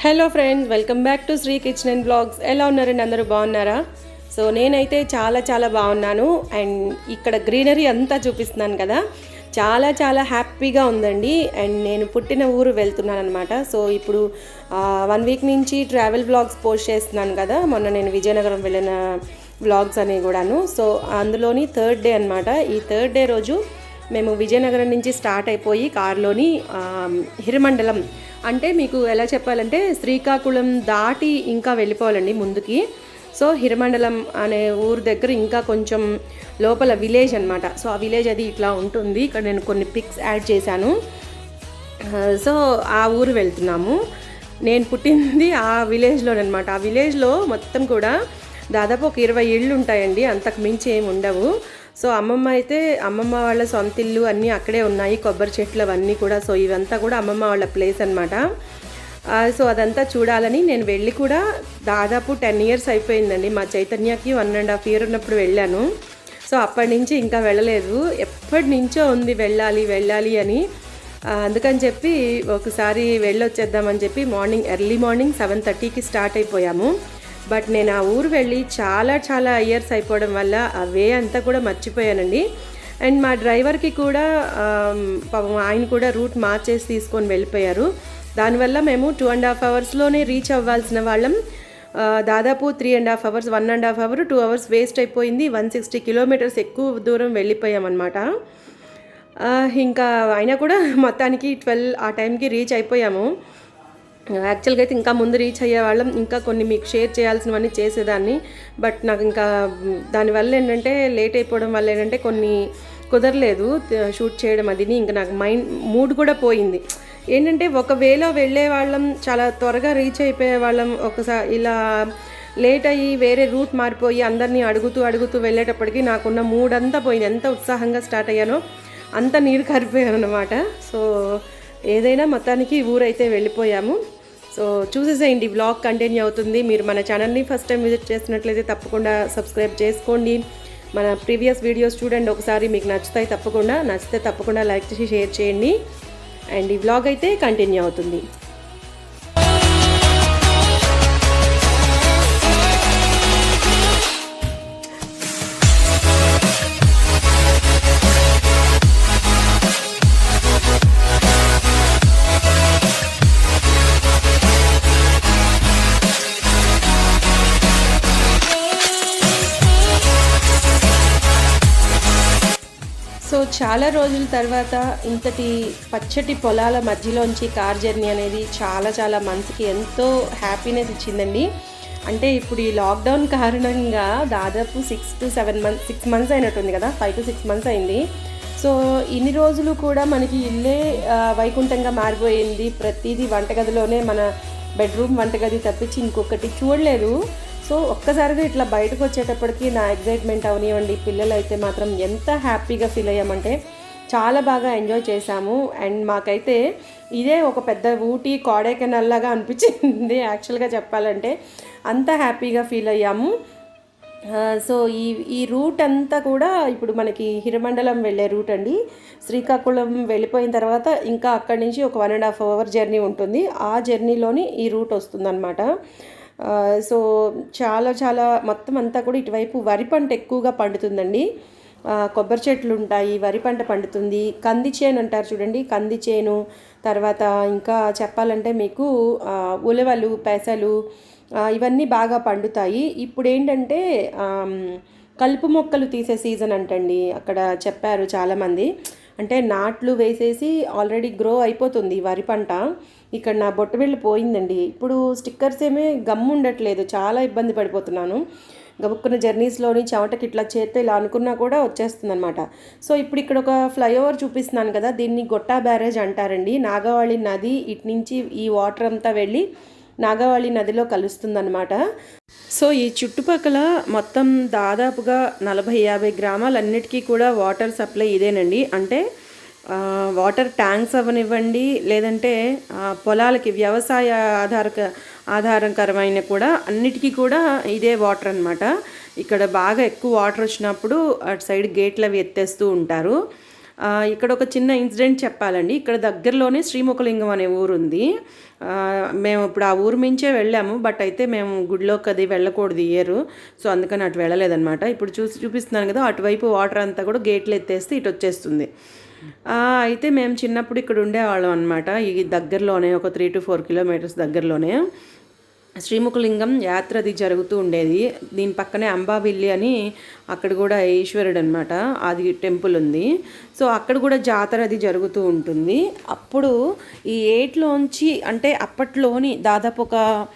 Hello friends welcome back to Shri kitchen and blogs ఎలా ఉన్నారండి అందరూ? బాగున్నారా? సో నేనైతే చాలా చాలా బాగున్నాను. అండ్ ఇక్కడ గ్రీనరీ అంతా చూపిస్తున్నాను కదా. చాలా చాలా హ్యాపీగా ఉందండి. అండ్ నేను పుట్టిన ఊరు వెళ్తున్నాను అనమాట సో ఇప్పుడు వన్ వీక్ నుంచి ట్రావెల్ బ్లాగ్స్ పోస్ట్ చేస్తున్నాను కదా. మొన్న నేను విజయనగరం వెళ్ళిన వ్లాగ్స్ అనేవి కూడాను. సో అందులోని థర్డ్ డే అనమాట ఈ థర్డ్ డే రోజు మేము విజయనగరం నుంచి స్టార్ట్ అయిపోయి కారులోని ఆ, హిరమండలం అంటే మీకు ఎలా చెప్పాలంటే శ్రీకాకుళం దాటి ఇంకా వెళ్ళిపోవాలండి ముందుకి. సో హిరమండలం అనే ఊరు దగ్గర ఇంకా కొంచెం లోపల విలేజ్ అనమాట సో ఆ విలేజ్ అది ఇట్లా ఉంటుంది. ఇక్కడ నేను కొన్ని పిక్స్ యాడ్ చేశాను. సో ఆ ఊరు వెళ్తున్నాము. నేను పుట్టింది ఆ విలేజ్లోనమాట ఆ విలేజ్లో మొత్తం కూడా దాదాపు ఒక ఇరవై ఇళ్ళు ఉంటాయండి. అంతకు మించి ఏమి ఉండవు. సో అమ్మమ్మ అయితే అమ్మమ్మ వాళ్ళ సొంత ఇల్లు అన్నీ అక్కడే ఉన్నాయి కొబ్బరి చెట్లు అవన్నీ కూడా. సో ఇవంతా కూడా అమ్మమ్మ వాళ్ళ ప్లేస్ అనమాట సో అదంతా చూడాలని నేను వెళ్ళి కూడా దాదాపు టెన్ ఇయర్స్ అయిపోయిందండి. మా చైతన్యకి వన్ అండ్ హాఫ్ ఇయర్ ఉన్నప్పుడు వెళ్ళాను. సో అప్పటి నుంచి ఇంకా వెళ్ళలేదు. ఎప్పటి నుంచో ఉంది వెళ్ళాలి వెళ్ళాలి అని. అందుకని చెప్పి ఒకసారి వెళ్ళొచ్చేద్దామని చెప్పి మార్నింగ్ ఎర్లీ మార్నింగ్ సెవెన్ థర్టీకి స్టార్ట్ అయిపోయాము. బట్ నేను ఆ ఊరు వెళ్ళి చాలా చాలా ఇయర్స్ అయిపోవడం వల్ల అవే అంతా కూడా మర్చిపోయానండి. అండ్ మా డ్రైవర్కి కూడా పాపం ఆయన కూడా రూట్ మార్చేసి తీసుకొని వెళ్ళిపోయారు. దానివల్ల మేము టూ అండ్ హాఫ్ అవర్స్లోనే రీచ్ అవ్వాల్సిన వాళ్ళం. దాదాపు three and half hours one and half hour two hours waste అయిపోయింది. వన్ సిక్స్టీ కిలోమీటర్స్ ఎక్కువ దూరం వెళ్ళిపోయామన్నమాట. ఇంకా అయినా కూడా మొత్తానికి ట్వెల్వ్ ఆ టైంకి రీచ్ అయిపోయాము. యాక్చువల్గా అయితే ఇంకా ముందు రీచ్ అయ్యే వాళ్ళం. ఇంకా కొన్ని మీకు షేర్ చేయాల్సినవన్నీ చేసేదాన్ని. బట్ నాకు ఇంకా దానివల్ల ఏంటంటే లేట్ అయిపోవడం వల్ల ఏంటంటే కొన్ని కుదరలేదు షూట్ చేయడం అదిని. ఇంకా నాకు మైండ్ మూడ్ కూడా పోయింది. ఏంటంటే ఒకవేళ వెళ్ళే వాళ్ళం చాలా త్వరగా రీచ్ అయిపోయే వాళ్ళం ఒకసారి ఇలా లేట్ అయ్యి వేరే రూట్ మారిపోయి అందరినీ అడుగుతూ అడుగుతూ వెళ్ళేటప్పటికి నాకున్న మూడ్ అంతా పోయింది. ఎంత ఉత్సాహంగా స్టార్ట్ అయ్యానో అంత నీరు కరిపోయాను అనమాట సో ఏదైనా మొత్తానికి ఊరైతే వెళ్ళిపోయాము. సో చూసేసేయండి బ్లాగ్ కంటిన్యూ అవుతుంది. మీరు మన ఛానల్ని ఫస్ట్ టైం విజిట్ చేసినట్లయితే తప్పకుండా సబ్స్క్రైబ్ చేసుకోండి. మన ప్రీవియస్ వీడియోస్ చూడండి ఒకసారి మీకు నచ్చుతాయి తప్పకుండా. నచ్చితే తప్పకుండా లైక్ చేసి షేర్ చేయండి. అండ్ ఈ బ్లాగ్ అయితే కంటిన్యూ అవుతుంది. చాలా రోజుల తర్వాత ఇంతటి పచ్చటి పొలాల మధ్యలోంచి కార్ జర్నీ అనేది చాలా చాలా మనసుకి ఎంతో హ్యాపీనెస్ ఇచ్చిందండి. అంటే ఇప్పుడు ఈ లాక్డౌన్ కారణంగా దాదాపు six to seven months six months అయినట్టుంది కదా ఫైవ్ టు సిక్స్ మంత్స్ అయింది. సో ఇన్ని రోజులు కూడా మనకి ఇల్లే వైకుంఠంగా మారిపోయింది. ప్రతిదీ వంటగదిలోనే మన బెడ్రూమ్ వంటగది తప్పించి ఇంకొకటి చూడలేదు. సో ఒక్కసారిగా ఇట్లా బయటకు వచ్చేటప్పటికి నా ఎగ్జైట్మెంట్ అవనివ్వండి. పిల్లలు అయితే మాత్రం ఎంత హ్యాపీగా ఫీల్ అయ్యామంటే చాలా బాగా ఎంజాయ్ చేశాము. అండ్ మాకైతే ఇదే ఒక పెద్ద ఊటీ కోడైకెనాల్ లాగా అనిపించింది యాక్చువల్గా చెప్పాలంటే. అంత హ్యాపీగా ఫీల్ అయ్యాము. సో ఈ ఈ రూట్ అంతా కూడా ఇప్పుడు మనకి హిరమండలం వెళ్ళే రూట్ అండి. శ్రీకాకుళం వెళ్ళిపోయిన తర్వాత ఇంకా అక్కడి నుంచి ఒక one and half hour journey ఉంటుంది. ఆ జర్నీలోని ఈ రూట్ వస్తుందన్నమాట. సో చాలా చాలా మొత్తం అంతా కూడా ఇటువైపు వరి పంట ఎక్కువగా పండుతుందండి. కొబ్బరి చెట్లు ఉంటాయి వరి పంట పండుతుంది. కంది చేను అంటారు చూడండి కంది చేను. తర్వాత ఇంకా చెప్పాలంటే మీకు ఉలవలు పెసలు ఇవన్నీ బాగా పండుతాయి. ఇప్పుడు ఏంటంటే కలుపు మొక్కలు తీసే సీజన్ అంటండి. అక్కడ చెప్పారు చాలామంది. అంటే నాట్లు వేసేసి ఆల్రెడీ గ్రో అయిపోతుంది ఈ వరి పంట. ఇక్కడ నా బొట్టబిళ్ళు వెళ్ళి పోయిందండి. ఇప్పుడు స్టిక్కర్స్ ఏమీ గమ్ ఉండట్లేదు. చాలా ఇబ్బంది పడిపోతున్నాను. గబుక్కున్న జర్నీస్లోని చెమటకి ఇట్లా చేస్తే ఇలా అనుకున్నా కూడా వచ్చేస్తుంది అనమాట సో ఇప్పుడు ఇక్కడ ఒక ఫ్లైఓవర్ చూపిస్తున్నాను కదా. దీన్ని గొట్టా బ్యారేజ్ అంటారండి. నాగవాళి నది ఇటు నుంచి ఈ వాటర్ అంతా వెళ్ళి నాగావళి నదిలో కలుస్తుందన్నమాట. సో ఈ చుట్టుపక్కల మొత్తం దాదాపుగా నలభై యాభై గ్రామాలన్నిటికీ కూడా వాటర్ సప్లై ఇదేనండి. అంటే వాటర్ ట్యాంక్స్ అవనివ్వండి లేదంటే పొలాలకి వ్యవసాయ ఆధారక ఆధారకరమైన కూడా అన్నిటికీ కూడా ఇదే వాటర్ అన్నమాట ఇక్కడ బాగా ఎక్కువ వాటర్ వచ్చినప్పుడు అటు సైడ్ గేట్లు అవి ఎత్తేస్తూ ఉంటారు. ఇక్కడ ఒక చిన్న ఇన్సిడెంట్ చెప్పాలండి. ఇక్కడ దగ్గరలోనే శ్రీముఖలింగం అనే ఊరు ఉంది మేము ఇప్పుడు ఆ ఊరు మించే వెళ్ళాము. బట్ అయితే మేము గుడిలోకి అది వెళ్ళకూడదు ఇయరు సో అందుకని అటు వెళ్ళలేదన్నమాట. ఇప్పుడు చూసి చూపిస్తున్నాను కదా అటువైపు వాటర్ అంతా కూడా గేట్లు ఎత్తేస్తే ఇటు వచ్చేస్తుంది. అయితే మేము చిన్నప్పుడు ఇక్కడ ఉండేవాళ్ళం అనమాట ఈ దగ్గరలోనే ఒక త్రీ టు ఫోర్ కిలోమీటర్స్ దగ్గరలోనే. శ్రీముఖలింగం యాత్ర అది జరుగుతూ ఉండేది. దీని పక్కనే అంబావిల్లి అని అక్కడ కూడా ఈశ్వరుడు అనమాట అది టెంపుల్ ఉంది. సో అక్కడ కూడా జాతర అది జరుగుతూ ఉంటుంది. అప్పుడు ఈ ఏట్లోంచి అంటే అప్పట్లోని దాదాపు ఒక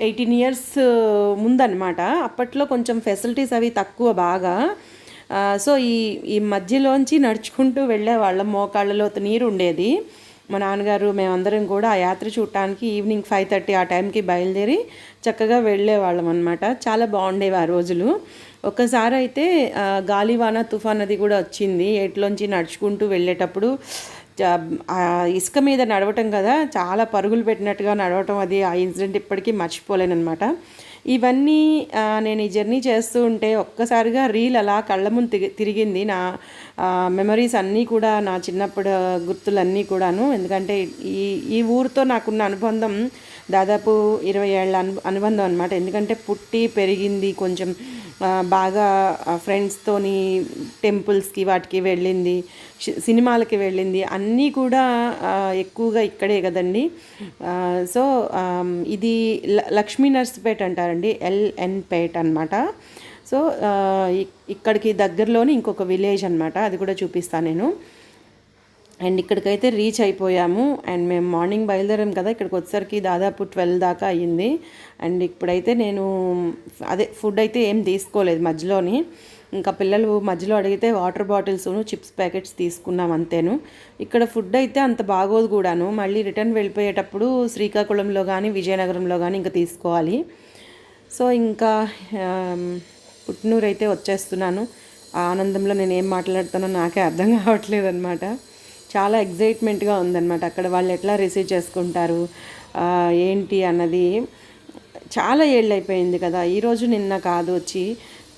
ఎయిటీన్ ఇయర్స్ ముందనమాట అప్పట్లో కొంచెం ఫెసిలిటీస్ అవి తక్కువ బాగా. సో ఈ ఈ మధ్యలోంచి నడుచుకుంటూ వెళ్ళే వాళ్ళం. మోకాళ్ళలో నీరు ఉండేది. మా నాన్నగారు మేమందరం కూడా ఆ యాత్ర చూడటానికి ఈవినింగ్ ఫైవ్ థర్టీ ఆ టైంకి బయలుదేరి చక్కగా వెళ్ళేవాళ్ళం అనమాట చాలా బాగుండేవి ఆ రోజులు. ఒక్కసారి అయితే గాలివాన తుఫాన్ అది కూడా వచ్చింది. ఎట్లోంచి నడుచుకుంటూ వెళ్ళేటప్పుడు ఇసుక మీద నడవటం కదా చాలా పరుగులు పెట్టినట్టుగా నడవటం అది ఆ ఇన్సిడెంట్ ఇప్పటికీ మర్చిపోలేనమాట ఇవన్నీ నేను ఈ జర్నీ చేస్తూ ఉంటే ఒక్కసారిగా రీల్ అలా కళ్ళ ముందు తిరిగింది. నా మెమరీస్ అన్నీ కూడా నా చిన్నప్పుడు గుర్తులన్నీ కూడాను. ఎందుకంటే ఈ ఈ ఊరితో నాకున్న అనుబంధం దాదాపు ఇరవై ఏళ్ళ అను అనుబంధం అనమాట ఎందుకంటే పుట్టి పెరిగింది కొంచెం బాగా ఫ్రెండ్స్తోని టెంపుల్స్కి వాటికి వెళ్ళింది సినిమాలకి వెళ్ళింది. అన్నీ కూడా ఎక్కువగా ఇక్కడే కదండి. సో ఇది ల- లక్ష్మీ నర్సిపేట్ అంటారండి ఎల్ఎన్ పేట్ అనమాట సో ఇక్కడికి దగ్గరలోని ఇంకొక విలేజ్ అనమాట అది కూడా చూపిస్తాను నేను. అండ్ ఇక్కడికైతే రీచ్ అయిపోయాము. అండ్ మేము మార్నింగ్ బయలుదేరాం కదా ఇక్కడికి వచ్చేసరికి దాదాపు ట్వెల్వ్ దాకా అయ్యింది. అండ్ ఇప్పుడైతే నేను అదే ఫుడ్ అయితే ఏం తీసుకోలేదు మధ్యలోని. ఇంకా పిల్లలు మధ్యలో అడిగితే వాటర్ బాటిల్స్ చిప్స్ ప్యాకెట్స్ తీసుకున్నాం అంతేను. ఇక్కడ ఫుడ్ అయితే అంత బాగోదు కూడాను. మళ్ళీ రిటర్న్ వెళ్ళిపోయేటప్పుడు శ్రీకాకుళంలో కానీ విజయనగరంలో కానీ ఇంకా తీసుకోవాలి. సో ఇంకా పుట్టినూరు అయితే వచ్చేస్తున్నాను. ఆనందంలో నేను ఏం మాట్లాడుతానో నాకే అర్థం కావట్లేదు అనమాట చాలా ఎగ్జైట్మెంట్గా ఉందన్నమాట. అక్కడ వాళ్ళు ఎట్లా రిసీవ్ చేసుకుంటారు ఏంటి అన్నది. చాలా ఏళ్ళు అయిపోయింది కదా ఈరోజు నిన్న కాదు వచ్చి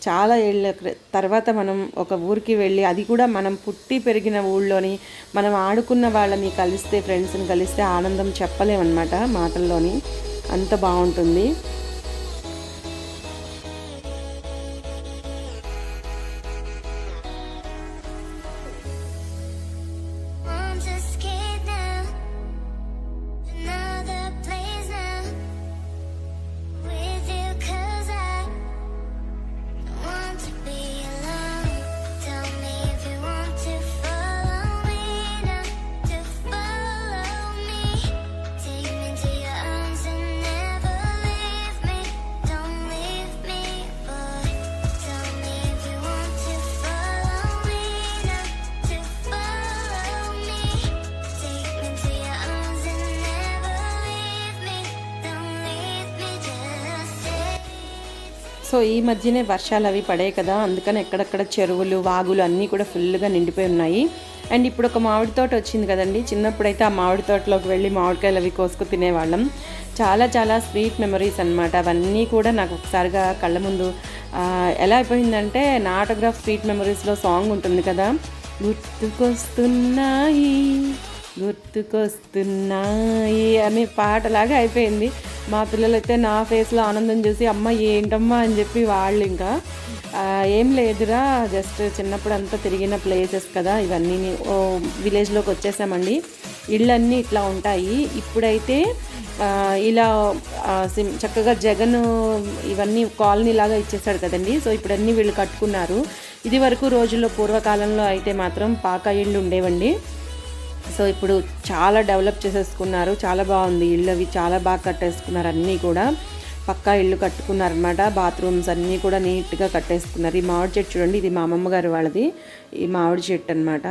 చాలా ఏళ్ళ తర్వాత మనం ఒక ఊరికి వెళ్ళి అది కూడా మనం పుట్టి పెరిగిన ఊళ్ళోని మనం ఆడుకున్న వాళ్ళని కలిస్తే ఫ్రెండ్స్ని కలిస్తే ఆనందం చెప్పలేమన్నమాట మాటల్లోని. అంత బాగుంటుంది. సో ఈ మధ్యనే వర్షాలు అవి పడాయి కదా అందుకని ఎక్కడెక్కడ చెరువులు వాగులు అన్నీ కూడా ఫుల్గా నిండిపోయి ఉన్నాయి. అండ్ ఇప్పుడు ఒక మామిడి తోట వచ్చింది కదండి చిన్నప్పుడైతే ఆ మామిడి తోటలోకి వెళ్ళి మామిడికాయలు అవి కోసుకు తినేవాళ్ళం. చాలా చాలా స్వీట్ మెమరీస్ అన్నమాట అవన్నీ కూడా నాకు ఒకసారిగా కళ్ళ ముందు ఎలా అయిపోయిందంటే నా ఆటోగ్రాఫ్ స్వీట్ మెమరీస్లో సాంగ్ ఉంటుంది కదా గుర్తుకొస్తున్నాయి గుర్తుకొస్తున్నాయి అనే పాటలాగా అయిపోయింది. మా పిల్లలైతే నా ఫేస్లో ఆనందం చూసి అమ్మ ఏంటమ్మా? అని చెప్పి వాళ్ళు ఇంకా ఏం లేదురా జస్ట్ చిన్నప్పుడు అంతా తిరిగిన ప్లేసెస్ కదా ఇవన్నీ విలేజ్లోకి వచ్చేసామండి. ఇళ్ళన్నీ ఇట్లా ఉంటాయి. ఇప్పుడైతే ఇలా సిమ్ చక్కగా జగన్ ఇవన్నీ కాలనీ లాగా ఇచ్చేసాడు కదండి. సో ఇప్పుడు అన్నీ వీళ్ళు కట్టుకున్నారు. ఇది వరకు రోజుల్లో పూర్వకాలంలో అయితే మాత్రం పాక ఇళ్ళు ఉండేవండి. సో ఇప్పుడు చాలా డెవలప్ చేసేసుకున్నారు చాలా బాగుంది. ఇళ్ళు అవి చాలా బాగా కట్టేసుకున్నారు అన్నీ కూడా. పక్కా ఇల్లు కట్టుకున్నారనమాట బాత్రూమ్స్ అన్నీ కూడా నీట్గా కట్టేసుకున్నారు. ఈ మామిడి చెట్టు చూడండి ఇది మా అమ్మమ్మగారు వాళ్ళది. ఈ మామిడి చెట్టు అనమాట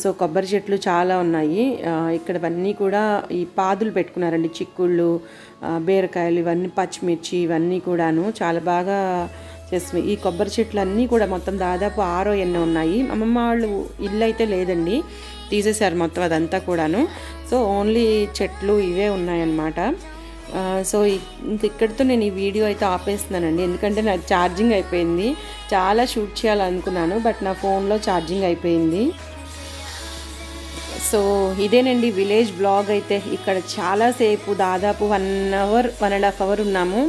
సో కొబ్బరి చెట్లు చాలా ఉన్నాయి. ఇక్కడవన్నీ కూడా ఈ పాదులు పెట్టుకున్నారండి. చిక్కుళ్ళు బీరకాయలు ఇవన్నీ పచ్చిమిర్చి ఇవన్నీ కూడాను చాలా బాగా చేస్తుంది ఈ కొబ్బరి చెట్లు అన్నీ కూడా మొత్తం దాదాపు ఆరో ఎన్నో ఉన్నాయి. అమ్మమ్మ వాళ్ళు ఇల్లు అయితే లేదండి. తీసేశారు మొత్తం అదంతా కూడాను. సో ఓన్లీ చెట్లు ఇవే ఉన్నాయన్నమాట. సో ఇంక ఇక్కడితో నేను ఈ వీడియో అయితే ఆపేస్తున్నానండి. ఎందుకంటే నాకు ఛార్జింగ్ అయిపోయింది. చాలా షూట్ చేయాలనుకున్నాను బట్ నా ఫోన్లో ఛార్జింగ్ అయిపోయింది. సో ఇదేనండి విలేజ్ బ్లాగ్ అయితే. ఇక్కడ చాలాసేపు దాదాపు one hour one and half hour ఉన్నాము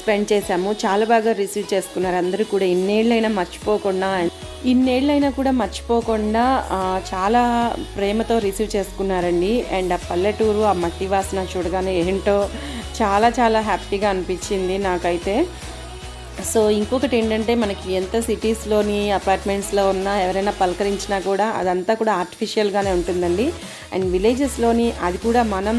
స్పెండ్ చేశాము. చాలా బాగా రిసీవ్ చేసుకున్నారు. అందరూ కూడా ఇన్నేళ్ళైనా మర్చిపోకుండా ఇన్నేళ్ళైనా కూడా మర్చిపోకుండా చాలా ప్రేమతో రిసీవ్ చేసుకున్నారండి. అండ్ ఆ పల్లెటూరు ఆ మట్టి వాసన చూడగానే ఏంటో చాలా చాలా హ్యాపీగా అనిపించింది నాకైతే. సో ఇంకొకటి ఏంటంటే మనకి ఎంత సిటీస్లోని అపార్ట్మెంట్స్లో ఉన్నా ఎవరైనా పలకరించినా కూడా అదంతా కూడా ఆర్టిఫిషియల్గానే ఉంటుందండి. అండ్ విలేజెస్లోని అది కూడా మనం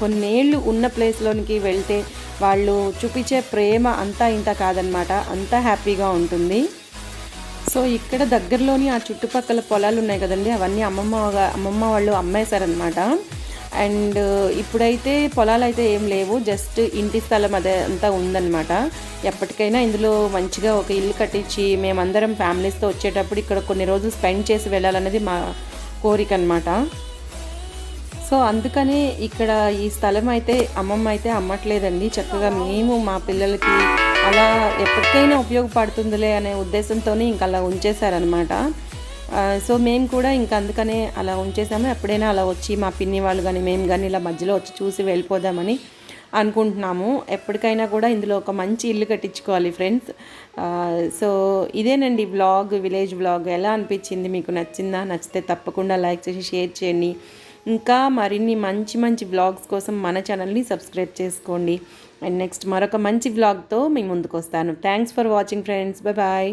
కొన్నేళ్ళు ఉన్న ప్లేస్లోనికి వెళ్తే వాళ్ళు చూపించే ప్రేమ అంతా ఇంత కాదనమాట. అంత హ్యాపీగా ఉంటుంది. సో ఇక్కడ దగ్గరలోని ఆ చుట్టుపక్కల పొలాలు ఉన్నాయి కదండి అవన్నీ అమ్మమ్మ అమ్మమ్మ వాళ్ళు అమ్మేశారనమాట అండ్ ఇప్పుడైతే పొలాలు అయితే ఏం లేవు జస్ట్ ఇంటి స్థలం అదే అంతా ఉందన్నమాట. ఎప్పటికైనా ఇందులో మంచిగా ఒక ఇల్లు కట్టించి మేమందరం ఫ్యామిలీస్తో వచ్చేటప్పుడు ఇక్కడ కొన్ని రోజులు స్పెండ్ చేసి వెళ్ళాలన్నది మా కోరిక అనమాట సో అందుకనే ఇక్కడ ఈ స్థలం అయితే అమ్మమ్మ అయితే అమ్మట్లేదండి. చక్కగా మేము మా పిల్లలకి అలా ఎప్పటికైనా ఉపయోగపడుతుందిలే అనే ఉద్దేశంతోనే ఇంకా అలా ఉంచేశారనమాట. సో మేము కూడా ఇంక అందుకనే అలా ఉంచేసాము ఎప్పుడైనా అలా వచ్చి మా పిన్ని వాళ్ళు కానీ మేము కానీ ఇలా మధ్యలో వచ్చి చూసి వెళ్ళిపోదామని అనుకుంటున్నాము. ఎప్పటికైనా కూడా ఇందులో ఒక మంచి ఇల్లు కట్టించుకోవాలి ఫ్రెండ్స్. సో ఇదేనండి వ్లాగ్ విలేజ్ వ్లాగ్. ఎలా అనిపించింది? మీకు నచ్చిందా? నచ్చితే తప్పకుండా లైక్ చేసి షేర్ చేయండి. ఇంకా మరిన్ని మంచి మంచి వ్లాగ్స్ కోసం మన ఛానల్ని సబ్స్క్రైబ్ చేసుకోండి. అండ్ నెక్స్ట్ మరొక మంచి వ్లాగ్తో మీ ముందుకు వస్తాను thanks for watching friends bye bye